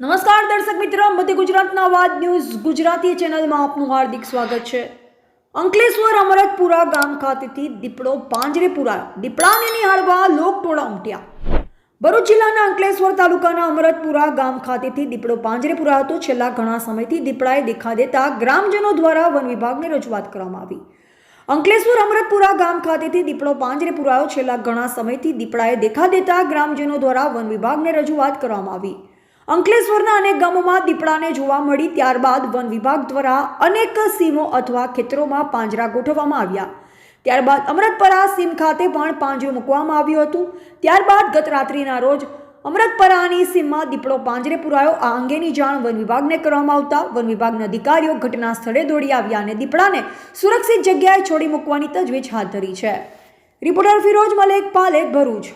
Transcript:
દર્શક મિત્ર મધ્ય ગુજરાતના અવાજ ન્યૂઝ ગુજરાતી ચેનલમાં આપનું હાર્દિક સ્વાગત છે. અંકલેશ્વર, અમરતપુરા ગામ ખાતેથી દીપડો પાંજરેપુરા દીપડાને નિહાળવા લોકટોળા ઉમટ્યા. ભરૂચ જિલ્લાના અંકલેશ્વર તાલુકાના અમરતપુરા ગામ ખાતેથી દીપડો પાંજરે પુરાયો છેલ્લા ઘણા સમયથી દીપડાએ દેખા દેતા ગ્રામજનો દ્વારા વન વિભાગને રજૂઆત કરવામાં આવી. અંકલેશ્વર, અમરતપુરા ગામ ખાતેથી દીપડો પાંજરે પુરાયો છેલ્લા ઘણા સમયથી દીપડાએ દેખા દેતા ગ્રામજનો દ્વારા વન વિભાગને રજૂઆત કરવામાં આવી. અંકલેશ્વરના અનેક ગામોમાં દીપડાને જોવા મળી ત્યારબાદ વન વિભાગ દ્વારા અનેક સીમો અથવા ખેતરોમાં પાંજરા ગોઠવવામાં આવ્યા. ત્યારબાદ અમરતપરા સીમ ખાતે પણ પાંજરું મૂકવામાં આવ્યું હતું. ત્યારબાદ ગત રાત્રિના રોજ અમરતપરાની સીમમાં દીપડો પાંજરે પુરાયો. આ અંગેની જાણ વન વિભાગને કરવામાં આવતા વન વિભાગના અધિકારીઓ ઘટના સ્થળે દોડી આવ્યા અને દીપડાને સુરક્ષિત જગ્યાએ છોડી મૂકવાની તજવીજ હાથ ધરી છે. રિપોર્ટર ફિરોજ મલેક પાલેક ભરૂચ.